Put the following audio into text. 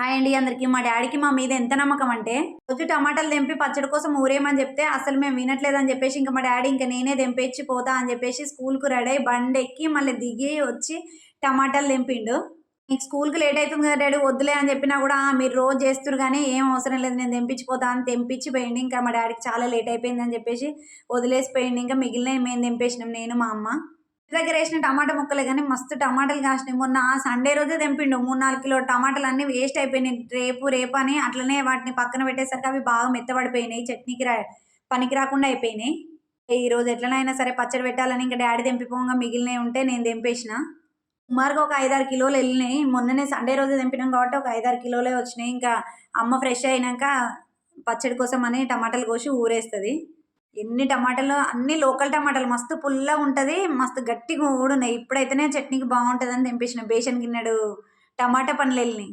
Hi అండి అందరికి. మా డాడీకి మా మీద ఎంత నమ్మకం అంటే రోజు టమాటాలు తెంపి పచ్చడి కోసం ఊరేమని చెప్తే అసలు మేము వినట్లేదని చెప్పేసి ఇంకా మా డాడీ ఇంకా నేనే తెంపేచ్చి పోతా అని చెప్పేసి స్కూల్కు రెడీ అయ్యి బండి ఎక్కి మళ్ళీ దిగి వచ్చి టమాటాలు తెంపిండు. నీకు స్కూల్కి లేట్ అవుతుంది కదా డాడీ వద్దులే అని చెప్పినా కూడా మీరు రోజు చేస్తారు కానీ ఏం అవసరం లేదు నేను తెంపించిపోతా అని తెంపించి పోయింది ఇంకా మా డాడీకి చాలా లేట్ అయిపోయింది అని చెప్పేసి వదిలేసిపోయింది ఇంకా మిగిలిన మేము తెంపేసినాం నేను మా అమ్మ. దగ్గర వేసిన టమాటా ముక్కలే కానీ మస్తు టమాటాలు కాసినాయి. మొన్న సండే రోజే తెంపిండు. మూడు నాలుగు కిలో టమాటాలు అన్నీ వేస్ట్ అయిపోయినాయి. రేపు రేపు అని అట్లనే వాటిని పక్కన పెట్టేసరికి అవి బాగా మెత్తబడిపోయినాయి. చట్నీకి రా పనికి రాకుండా అయిపోయినాయి. ఈ రోజు ఎట్లనైనా సరే పచ్చడి పెట్టాలని ఇంకా డాడీ తెంపిపోగా మిగిలినవి ఉంటే నేను తెంపేసిన. సుమారుగా ఒక ఐదారు కిలోలు వెళ్ళినాయి. మొన్ననే సండే రోజు తెంపినాం కాబట్టి ఒక ఐదారు కిలోలే వచ్చినాయి. ఇంకా అమ్మ ఫ్రెష్ అయినాక పచ్చడి కోసం అని టమాటాలు కోసి ఊరేస్తుంది. ఎన్ని టమాటాలు అన్ని లోకల్ టమాటాలు. మస్తు పుల్లగా ఉంటుంది మస్తు గట్టిగా కూడా ఉన్నాయి ఇప్పుడైతేనే చట్నీకి బాగుంటుంది అని తెంపేసిన బేషన్ గిన్నెడు టమాటా పండ్లు వెళ్ళినాయి